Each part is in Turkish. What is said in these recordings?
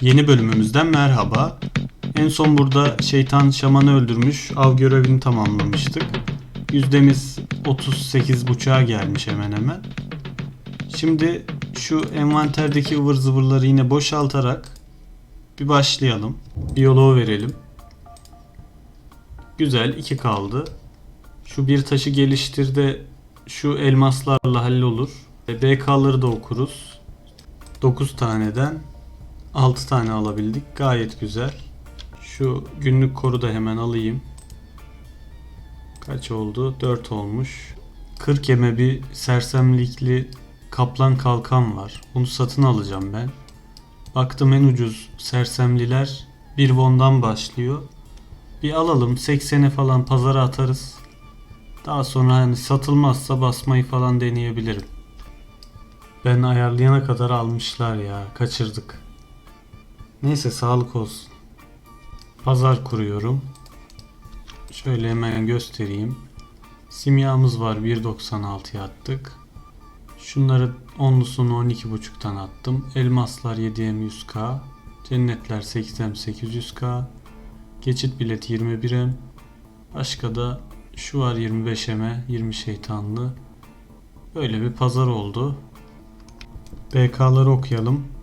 Yeni bölümümüzden merhaba. En son burada şeytan şamanı öldürmüş, av görevini tamamlamıştık. Yüzdemiz 38.5'a gelmiş hemen hemen. Şimdi şu envanterdeki ıvır zıvırları yine boşaltarak bir başlayalım. Biyoloğu verelim. Güzel, iki kaldı. Şu bir taşı geliştir de şu elmaslarla hallolur. BK'ları da okuruz. 9 taneden 6 tane alabildik. Gayet güzel. Şu günlük koru da hemen alayım. Kaç oldu? 4 olmuş. 40 yeme bir sersemlikli kaplan kalkan var. Bunu satın alacağım ben. Baktım en ucuz sersemliler 1 won'dan başlıyor. Bir alalım 80'e falan pazara atarız. Daha sonra hani satılmazsa basmayı falan deneyebilirim. Ben ayarlayana kadar almışlar ya. Kaçırdık. Neyse sağlık olsun. Pazar kuruyorum. Şöyle hemen göstereyim. Simyamız var 1.96'ya attık. Şunları onlusunu 12.5'tan attım. Elmaslar 7M 100k. Cennetler 8M 800k. Geçit bilet 21M. Başka da şu var 25M'e 20 şeytanlı. Böyle bir pazar oldu. BK'ları okuyalım.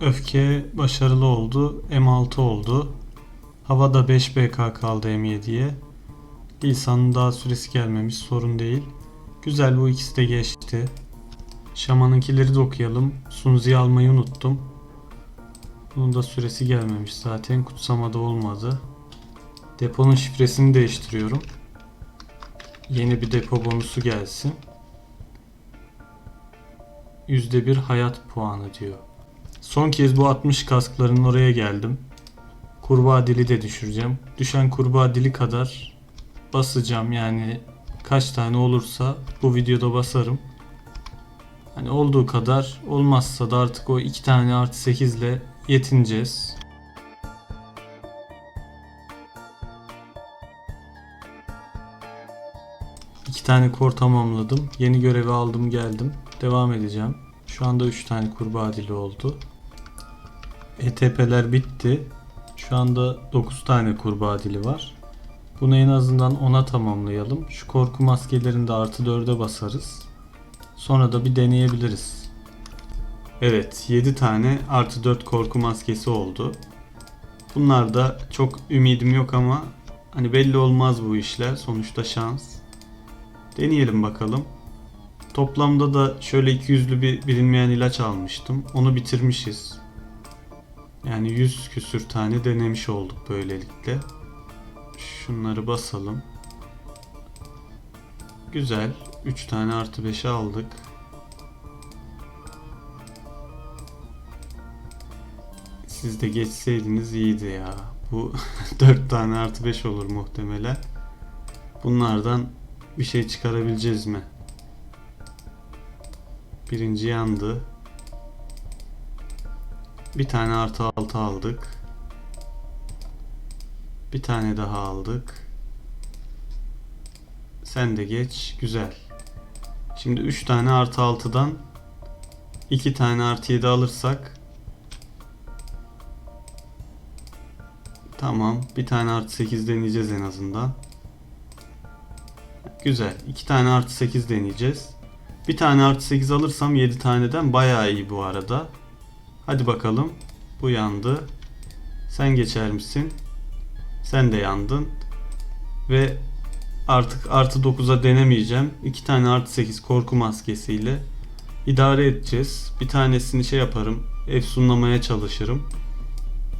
Öfke başarılı oldu. M6 oldu. Havada 5 BK kaldı M7'ye. Lisanın daha süresi gelmemiş sorun değil. Güzel bu ikisi de geçti. Şamanınkileri de okuyalum. Sunzi'yi almayı unuttum. Bunun da süresi gelmemiş zaten. Kutsamada olmadı. Deponun şifresini değiştiriyorum. Yeni bir depo bonusu gelsin. %1 hayat puanı diyor. Son kez bu 60 kaskların oraya geldim. Kurbağa dili de düşüreceğim. Düşen kurbağa dili kadar basacağım yani kaç tane olursa bu videoda basarım. Hani olduğu kadar olmazsa da artık o 2 tane artı 8 ile yetineceğiz. İki tane kor tamamladım. Yeni görevi aldım geldim. Devam edeceğim. Şu anda 3 tane kurbağa dili oldu. ETP'ler bitti. Şu anda 9 tane kurbağa dili var. Bunu en azından 10'a tamamlayalım. Şu korku maskelerini de artı 4'e basarız. Sonra da bir deneyebiliriz. Evet 7 tane artı 4 korku maskesi oldu. Bunlar da çok ümidim yok ama hani belli olmaz bu işler. Sonuçta şans. Deneyelim bakalım. Toplamda da şöyle 200'lü bir bilinmeyen ilaç almıştım. Onu bitirmişiz. Yani 100 küsür tane denemiş olduk böylelikle. Şunları basalım. Güzel. 3 tane artı 5'e aldık. Siz de geçseydiniz iyiydi ya. Bu 4 tane artı 5 olur muhtemelen. Bunlardan bir şey çıkarabileceğiz mi? Birinci yandı. Bir tane artı 6 aldık. Bir tane daha aldık. Sen de geç. Güzel. Şimdi 3 tane artı 6'dan 2 tane artı 7 alırsak Tamam. Bir tane artı 8 deneyeceğiz en azından. Güzel. 2 tane artı 8 deneyeceğiz. Bir tane artı 8 alırsam 7 taneden bayağı iyi bu arada. Hadi bakalım. Bu yandı. Sen geçer misin? Sen de yandın. Ve artık artı 9'a denemeyeceğim. 2 tane artı 8 korku maskesiyle idare edeceğiz. Bir tanesini şey yaparım. Efsunlamaya çalışırım.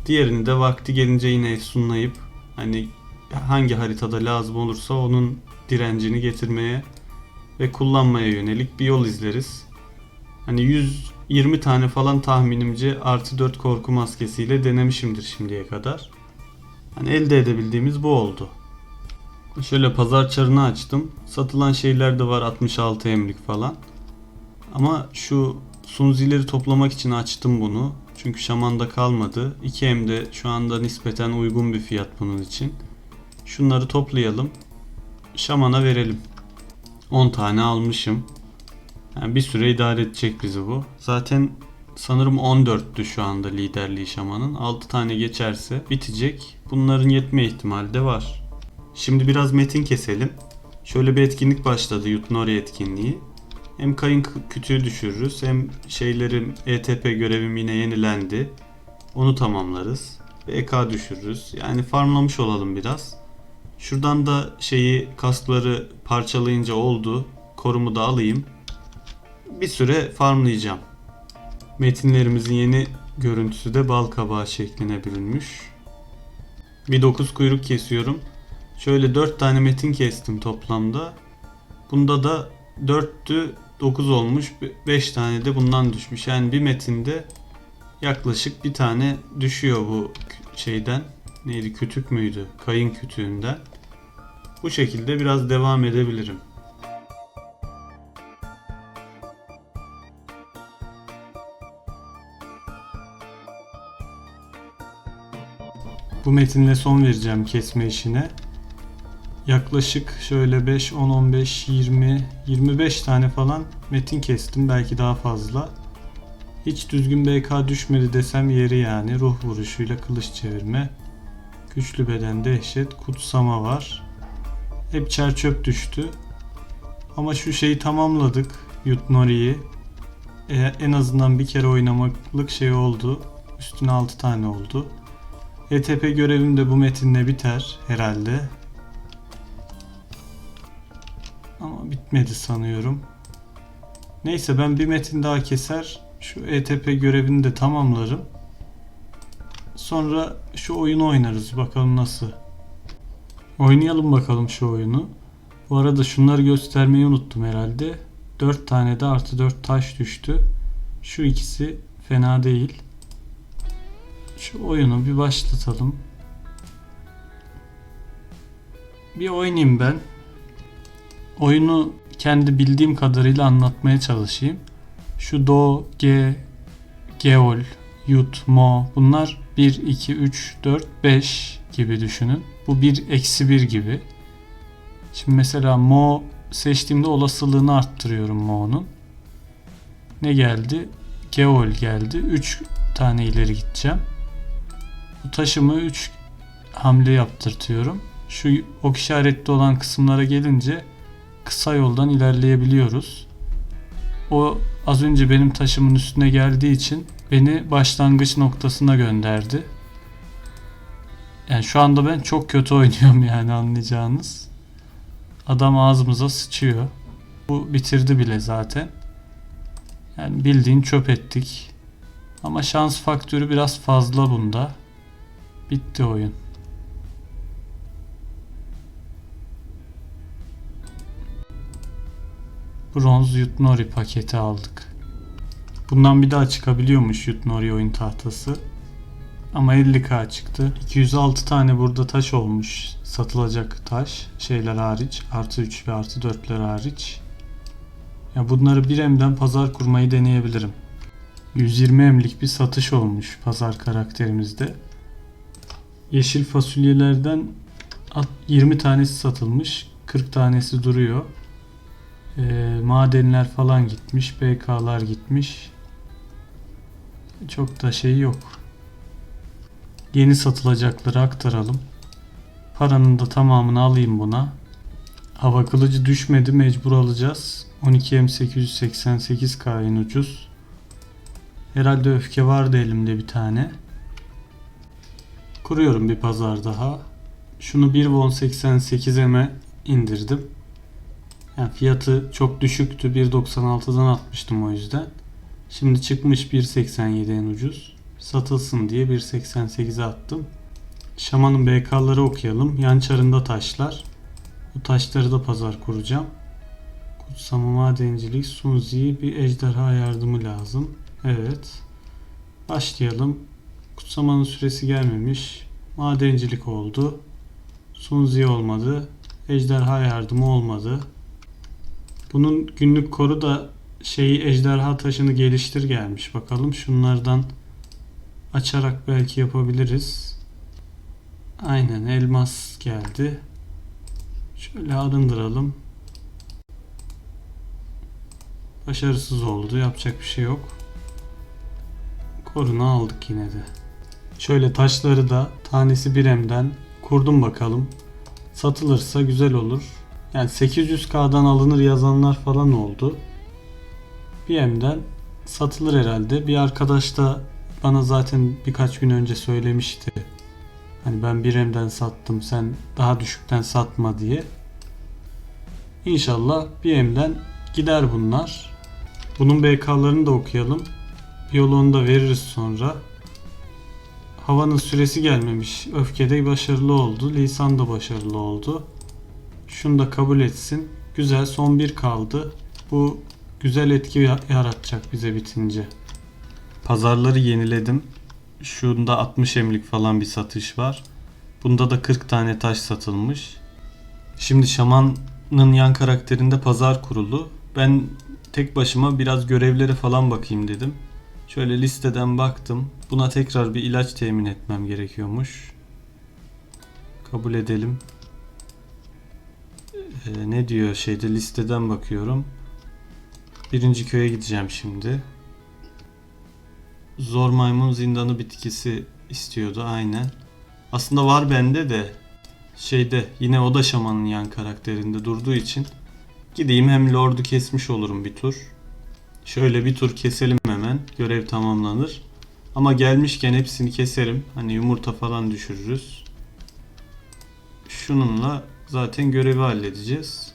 Diğerini de vakti gelince yine efsunlayıp hani hangi haritada lazım olursa onun direncini getirmeye ve kullanmaya yönelik bir yol izleriz. Hani 120 tane falan tahminimce artı 4 korku maskesiyle denemişimdir şimdiye kadar. Hani elde edebildiğimiz bu oldu. Şöyle pazar çarını açtım. Satılan şeyler de var 66 emlik falan. Ama şu sunzileri toplamak için açtım bunu. Çünkü şamanda kalmadı. 2M de şu anda nispeten uygun bir fiyat bunun için. Şunları toplayalım. Şamana verelim. 10 tane almışım. Yani bir süre idare edecek bizi bu. Zaten Sanırım 14'tü şu anda liderliği şamanın. 6 tane geçerse bitecek. Bunların yetme ihtimali de var. Şimdi biraz metin keselim. Şöyle bir etkinlik başladı Yutnori etkinliği. Hem kayın kütüğü düşürürüz hem şeylerim ETP görevim yine yenilendi. Onu tamamlarız. BK düşürürüz. Yani farmlamış olalım biraz. Şuradan da şeyi kaskları parçalayınca oldu. Korumu da alayım. Bir süre farmlayacağım. Metinlerimizin yeni görüntüsü de bal kabağı şekline bürünmüş. Bir 9 kuyruk kesiyorum. Şöyle 4 tane metin kestim toplamda. Bunda da 4'tü 9 olmuş. 5 tane de bundan düşmüş. Yani bir metinde yaklaşık bir tane düşüyor bu şeyden. Neydi kütük müydü? Kayın kütüğünden. Bu şekilde biraz devam edebilirim. Bu metinle son vereceğim kesme işine. Yaklaşık şöyle 5, 10, 15, 20, 25 tane falan metin kestim. Belki daha fazla. Hiç düzgün BK düşmedi desem yeri yani. Ruh vuruşuyla kılıç çevirme. Güçlü beden dehşet. Kutsama var. Hep çer çöp düştü. Ama şu şeyi tamamladık. Yutnori'yi. E, en azından bir kere oynamaklık şey oldu. Üstüne 6 tane oldu. ETP görevim de bu metinle biter herhalde. Ama bitmedi sanıyorum. Neyse ben bir metin daha keser. Şu ETP görevini de tamamlarım. Sonra şu oyunu oynarız. Bakalım nasıl. Oynayalım bakalım şu oyunu. Bu arada şunları göstermeyi unuttum herhalde. 4 tane de artı 4 taş düştü. Şu ikisi fena değil. Şu oyunu bir başlatalım. Bir oynayayım ben. Oyunu kendi bildiğim kadarıyla anlatmaya çalışayım. Şu do, ge, geol, yut, mo bunlar 1, 2, 3, 4, 5 gibi düşünün. Bu 1 eksi 1 gibi. Şimdi mesela mo seçtiğimde olasılığını arttırıyorum mo'nun. Ne geldi? Geol geldi. 3 tane ileri gideceğim. Bu taşımı 3 hamle yaptırtıyorum. Şu ok işaretli olan kısımlara gelince kısa yoldan ilerleyebiliyoruz. O az önce benim taşımın üstüne geldiği için beni başlangıç noktasına gönderdi. Yani şu anda ben çok kötü oynuyorum yani anlayacağınız. Adam ağzımıza sıçıyor. Bu bitirdi bile zaten. Yani bildiğin çöp ettik. Ama şans faktörü biraz fazla bunda. Bitti oyun. Bronz Yutnori paketi aldık. Bundan bir daha çıkabiliyormuş Yutnori oyun tahtası. Ama 50k çıktı. 206 tane burada taş olmuş. Satılacak taş. Şeyler hariç. Artı 3 ve artı 4'ler hariç. Ya bunları bir emden pazar kurmayı deneyebilirim. 120 emlik bir satış olmuş pazar karakterimizde. Yeşil fasulyelerden at- 20 tanesi satılmış. 40 tanesi duruyor. Ee, madenler falan gitmiş. BK'lar gitmiş. Çok da şey yok. Yeni satılacakları aktaralım. Paranın da tamamını alayım buna. Hava kılıcı düşmedi mecbur alacağız. 12M888K en ucuz. Herhalde öfke vardı elimde bir tane. Kuruyorum bir pazar daha. Şunu 1.88M'e indirdim. Yani fiyatı çok düşüktü. 1.96'dan atmıştım o yüzden. Şimdi çıkmış 1.87 en ucuz. Satılsın diye 1.88'e attım. Şamanın BK'ları okuyalım. Yan çarında taşlar. Bu taşları da pazar kuracağım. Kutsama madencilik, Sunzi bir ejderha yardımı lazım. Evet. Başlayalım. Kutsamanın süresi gelmemiş. Madencilik oldu. Sunzi olmadı. Ejderha yardımı olmadı. Bunun günlük koru da şeyi ejderha taşını geliştir gelmiş. Bakalım şunlardan açarak belki yapabiliriz. Aynen elmas geldi. Şöyle arındıralım. Başarısız oldu. Yapacak bir şey yok. Koruna aldık yine de. Şöyle taşları da tanesi 1M'den kurdum bakalım. Satılırsa güzel olur. Yani 800K'dan alınır yazanlar falan oldu. 1M'den satılır herhalde. Bir arkadaş da bana zaten birkaç gün önce söylemişti. Hani ben 1M'den sattım sen daha düşükten satma diye. İnşallah 1M'den gider bunlar. Bunun BK'larını da okuyalım. Yolunu da veririz sonra. Havanın süresi gelmemiş. Öfkede başarılı oldu. Lisan da başarılı oldu. Şunu da kabul etsin. Güzel son bir kaldı. Bu güzel etki ya- yaratacak bize bitince. Pazarları yeniledim. Şunda 60 emlik falan bir satış var. Bunda da 40 tane taş satılmış. Şimdi şamanın yan karakterinde pazar kurulu. Ben tek başıma biraz görevlere falan bakayım dedim. Şöyle listeden baktım. Buna tekrar bir ilaç temin etmem gerekiyormuş. Kabul edelim. Ee, ne diyor şeyde listeden bakıyorum. Birinci köye gideceğim şimdi. Zor maymun zindanı bitkisi istiyordu aynen. Aslında var bende de şeyde yine o da şamanın yan karakterinde durduğu için gideyim hem lordu kesmiş olurum bir tur. Şöyle bir tur keselim hemen. Görev tamamlanır. Ama gelmişken hepsini keserim. Hani yumurta falan düşürürüz. Şununla zaten görevi halledeceğiz.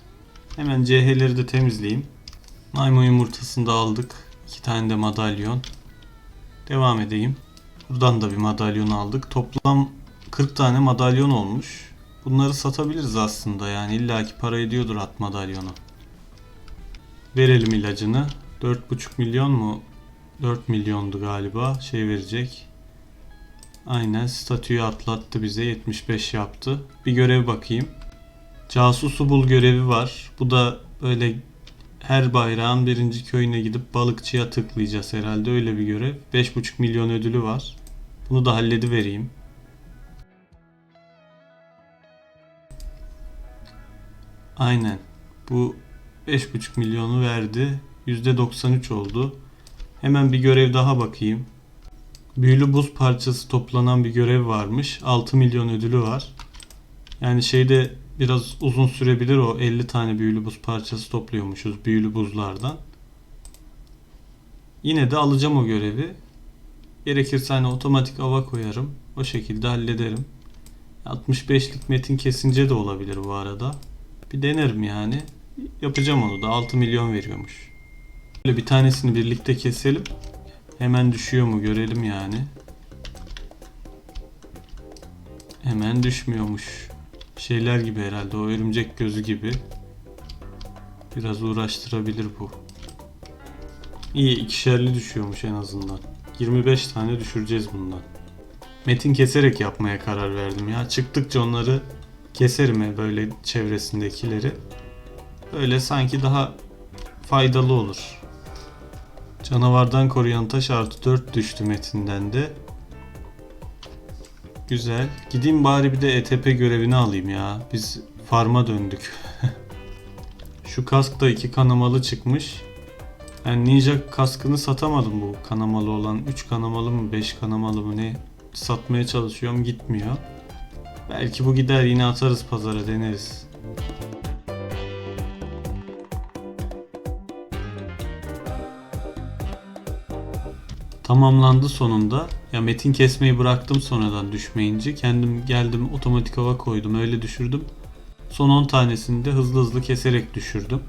Hemen CH'leri de temizleyeyim. Maymun yumurtasını da aldık. İki tane de madalyon. Devam edeyim. Buradan da bir madalyon aldık. Toplam 40 tane madalyon olmuş. Bunları satabiliriz aslında yani illaki para ediyordur at madalyonu. Verelim ilacını. 4,5 milyon mu? 4 milyondu galiba. Şey verecek. Aynen statüyü atlattı bize. 75 yaptı. Bir görev bakayım. Casusu bul görevi var. Bu da böyle her bayrağın birinci köyüne gidip balıkçıya tıklayacağız herhalde. Öyle bir görev. 5,5 milyon ödülü var. Bunu da halledivereyim. Aynen. Bu 5,5 milyonu verdi. %93 oldu. Hemen bir görev daha bakayım. Büyülü buz parçası toplanan bir görev varmış. 6 milyon ödülü var. Yani şeyde biraz uzun sürebilir o 50 tane büyülü buz parçası topluyormuşuz büyülü buzlardan. Yine de alacağım o görevi. Gerekirse hani otomatik ava koyarım. O şekilde hallederim. 65'lik metin kesince de olabilir bu arada. Bir denerim yani. Yapacağım onu da 6 milyon veriyormuş. Böyle bir tanesini birlikte keselim. Hemen düşüyor mu görelim yani. Hemen düşmüyormuş. Şeyler gibi herhalde o örümcek gözü gibi. Biraz uğraştırabilir bu. İyi ikişerli düşüyormuş en azından. 25 tane düşüreceğiz bundan. Metin keserek yapmaya karar verdim ya. Çıktıkça onları keserim böyle çevresindekileri. Öyle sanki daha faydalı olur. Canavardan koruyan taş artı 4 düştü metinden de. Güzel. Gideyim bari bir de ETP görevini alayım ya. Biz farma döndük. Şu kask da iki kanamalı çıkmış. Ben ninja kaskını satamadım bu kanamalı olan. 3 kanamalı mı 5 kanamalı mı ne satmaya çalışıyorum gitmiyor. Belki bu gider yine atarız pazara deneriz. Tamamlandı sonunda. Ya metin kesmeyi bıraktım sonradan düşmeyince. Kendim geldim otomatik hava koydum öyle düşürdüm. Son 10 tanesini de hızlı hızlı keserek düşürdüm.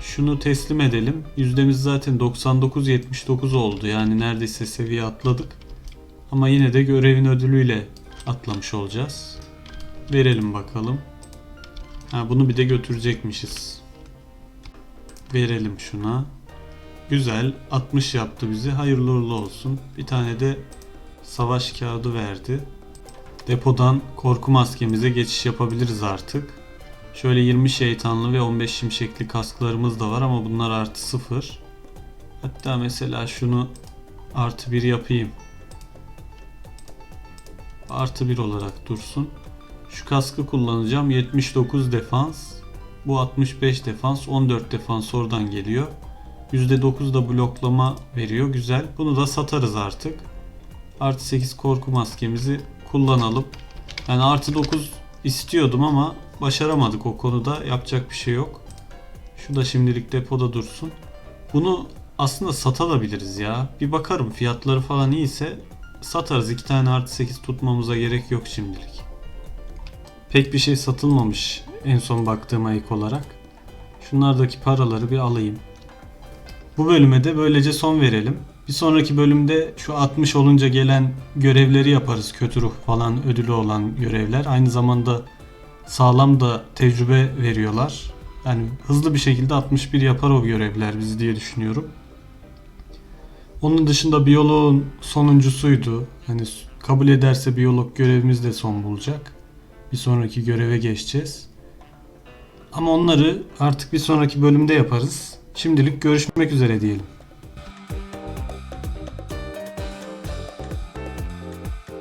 Şunu teslim edelim. Yüzdemiz zaten 99-79 oldu. Yani neredeyse seviye atladık. Ama yine de görevin ödülüyle atlamış olacağız. Verelim bakalım. Ha, bunu bir de götürecekmişiz. Verelim şuna. Güzel. 60 yaptı bizi. Hayırlı uğurlu olsun. Bir tane de savaş kağıdı verdi. Depodan korku maskemize geçiş yapabiliriz artık. Şöyle 20 şeytanlı ve 15 şimşekli kasklarımız da var ama bunlar artı 0. Hatta mesela şunu artı 1 yapayım. Artı 1 olarak dursun. Şu kaskı kullanacağım. 79 defans. Bu 65 defans. 14 defans oradan geliyor. %9 da bloklama veriyor. Güzel. Bunu da satarız artık. Artı 8 korku maskemizi kullanalım. Yani artı 9 istiyordum ama başaramadık o konuda. Yapacak bir şey yok. Şu da şimdilik depoda dursun. Bunu aslında satabiliriz ya. Bir bakarım fiyatları falan iyiyse satarız. İki tane artı 8 tutmamıza gerek yok şimdilik. Pek bir şey satılmamış en son baktığım ayık olarak. Şunlardaki paraları bir alayım. Bu bölüme de böylece son verelim. Bir sonraki bölümde şu 60 olunca gelen görevleri yaparız. Kötü ruh falan ödülü olan görevler. Aynı zamanda sağlam da tecrübe veriyorlar. Yani hızlı bir şekilde 61 yapar o görevler bizi diye düşünüyorum. Onun dışında biyoloğun sonuncusuydu. Hani kabul ederse biyolog görevimiz de son bulacak. Bir sonraki göreve geçeceğiz. Ama onları artık bir sonraki bölümde yaparız. Şimdilik görüşmek üzere diyelim.